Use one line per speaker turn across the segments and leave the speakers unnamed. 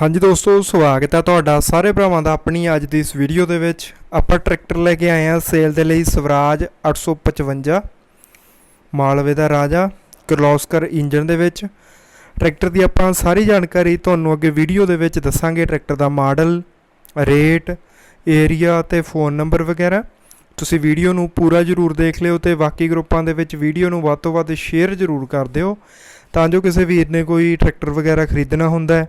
ਹਾਂਜੀ ਦੋਸਤੋ, ਸਵਾਗਤ ਹੈ ਤੁਹਾਡਾ ਸਾਰੇ ਭਰਾਵਾਂ ਦਾ ਆਪਣੀ ਅੱਜ ਦੀ ਇਸ ਵੀਡੀਓ ਦੇ ਵਿੱਚ। ਆਪਾਂ ਟਰੈਕਟਰ ਲੈ ਕੇ ਆਏ ਹਾਂ ਸੇਲ ਦੇ ਲਈ ਸਵਰਾਜ 855 ਮਾਲਵੇ ਦਾ ਰਾਜਾ, ਕਿਰਲੋਸਕਰ ਇੰਜਨ ਦੇ ਵਿੱਚ। ਟਰੈਕਟਰ ਦੀ ਆਪਾਂ ਸਾਰੀ ਜਾਣਕਾਰੀ ਤੁਹਾਨੂੰ ਅੱਗੇ ਵੀਡੀਓ ਦੇ ਵਿੱਚ ਦੱਸਾਂਗੇ। ਟਰੈਕਟਰ ਦਾ ਮਾਡਲ, ਰੇਟ ਏਰੀਆ ਤੇ ਫੋਨ ਨੰਬਰ ਵਗੈਰਾ। ਤੁਸੀਂ ਵੀਡੀਓ ਨੂੰ ਪੂਰਾ ਜ਼ਰੂਰ ਦੇਖ ਲਿਓ ਤੇ ਬਾਕੀ ਗਰੁੱਪਾਂ ਦੇ ਵਿੱਚ ਵੀਡੀਓ ਨੂੰ ਵੱਧ ਤੋਂ ਵੱਧ ਸ਼ੇਅਰ ਜ਼ਰੂਰ ਕਰ ਦਿਓ। ਤਾਂ ਜੋ ਕਿਸੇ ਵੀਰ ਨੇ ਕੋਈ ਟਰੈਕਟਰ ਵਗੈਰਾ ਖਰੀਦਣਾ ਹੁੰਦਾ ਹੈ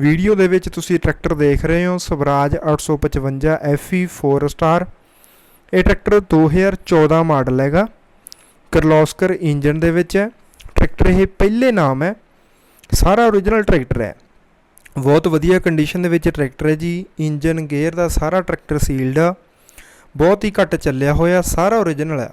ਵੀਡੀਓ ਦੇ ਵਿੱਚ ਤੁਸੀਂ ਟਰੈਕਟਰ ਦੇਖ ਰਹੇ ਹੋ, ਸਵਰਾਜ 855 FE 4 ਸਟਾਰ ਇਹ ਟਰੈਕਟਰ 2014 ਮਾਡਲ ਹੈਗਾ। ਕਰਲੋਸਕਰ ਇੰਜਨ ਦੇ ਵਿੱਚ ਹੈ। ਟਰੈਕਟਰ ਇਹ ਪਹਿਲੇ ਨਾਮ ਹੈ। ਸਾਰਾ ਓਰੀਜਨਲ ਟਰੈਕਟਰ ਹੈ। ਬਹੁਤ ਵਧੀਆ ਕੰਡੀਸ਼ਨ ਦੇ ਵਿੱਚ ਟਰੈਕਟਰ ਹੈ ਜੀ। ਇੰਜਨ ਗੇਅਰ ਦਾ ਸਾਰਾ ਟਰੈਕਟਰ ਸੀਲਡ ਆ। ਬਹੁਤ ਹੀ ਘੱਟ ਚੱਲਿਆ ਹੋਇਆ, ਸਾਰਾ ਓਰੀਜਨਲ ਹੈ।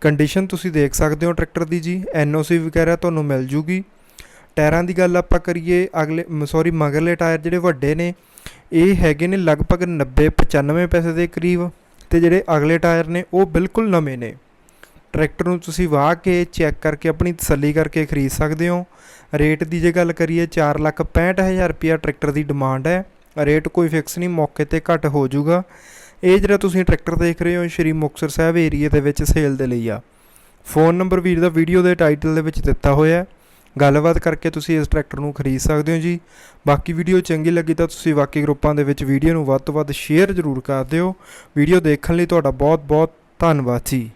ਕੰਡੀਸ਼ਨ ਤੁਸੀਂ ਦੇਖ ਸਕਦੇ ਹੋ ਟਰੈਕਟਰ ਦੀ ਜੀ। ਐਨਓਸੀ ਵਗੈਰਾ ਤੁਹਾਨੂੰ ਮਿਲ ਜੂਗੀ। ਟਾਇਰਾਂ ਦੀ ਗੱਲ ਆਪਾਂ ਕਰੀਏ, ਅਗਲੇ ਸੌਰੀ ਮਗਰਲੇ ਟਾਇਰ ਜਿਹੜੇ ਵੱਡੇ ਨੇ, ਇਹ ਹੈਗੇ ਨੇ ਲਗਭਗ 90 95 ਪੈਸੇ ਦੇ ਕਰੀਬ ਤੇ ਜਿਹੜੇ ਅਗਲੇ ਟਾਇਰ ਨੇ ਉਹ ਬਿਲਕੁਲ ਨਵੇਂ ਨੇ। ਟਰੈਕਟਰ ਨੂੰ ਤੁਸੀਂ ਵਾਹ ਕੇ ਚੈੱਕ ਕਰਕੇ ਆਪਣੀ ਤਸੱਲੀ ਕਰਕੇ ਖਰੀਦ ਸਕਦੇ ਹੋ। ਰੇਟ ਦੀ ਜੇ ਗੱਲ ਕਰੀਏ 465000 ਰੁਪਿਆ ਟਰੈਕਟਰ ਦੀ ਡਿਮਾਂਡ ਹੈ। ਰੇਟ ਕੋਈ ਫਿਕਸ ਨਹੀਂ, ਮੌਕੇ ਤੇ ਘੱਟ ਹੋ ਜਾਊਗਾ। ਇਹ ਜਿਹੜਾ ਤੁਸੀਂ ਟਰੈਕਟਰ ਦੇਖ ਰਹੇ ਹੋ ਸ਼੍ਰੀ ਮੁਕਤਸਰ ਸਾਹਿਬ ਏਰੀਆ ਦੇ ਵਿੱਚ ਸੇਲ ਦੇ ਲਈ ਆ। ਫੋਨ ਨੰਬਰ ਵੀਰ ਦਾ ਵੀਡੀਓ ਦੇ ਟਾਈਟਲ ਦੇ ਵਿੱਚ ਦਿੱਤਾ ਹੋਇਆ ਹੈ। ਗੱਲਬਾਤ ਕਰਕੇ ਤੁਸੀਂ ਇਸ ਟਰੈਕਟਰ ਨੂੰ ਖਰੀਦ ਸਕਦੇ ਹੋ ਜੀ। ਬਾਕੀ ਵੀਡੀਓ ਚੰਗੀ ਲੱਗੀ ਤਾਂ ਤੁਸੀਂ ਬਾਕੀ ਗਰੁੱਪਾਂ ਦੇ ਵਿੱਚ ਵੀਡੀਓ ਨੂੰ ਵੱਧ ਤੋਂ ਵੱਧ ਸ਼ੇਅਰ ਜ਼ਰੂਰ ਕਰ ਦਿਓ। ਵੀਡੀਓ ਦੇਖਣ ਲਈ ਤੁਹਾਡਾ ਬਹੁਤ ਬਹੁਤ ਧੰਨਵਾਦ ਜੀ।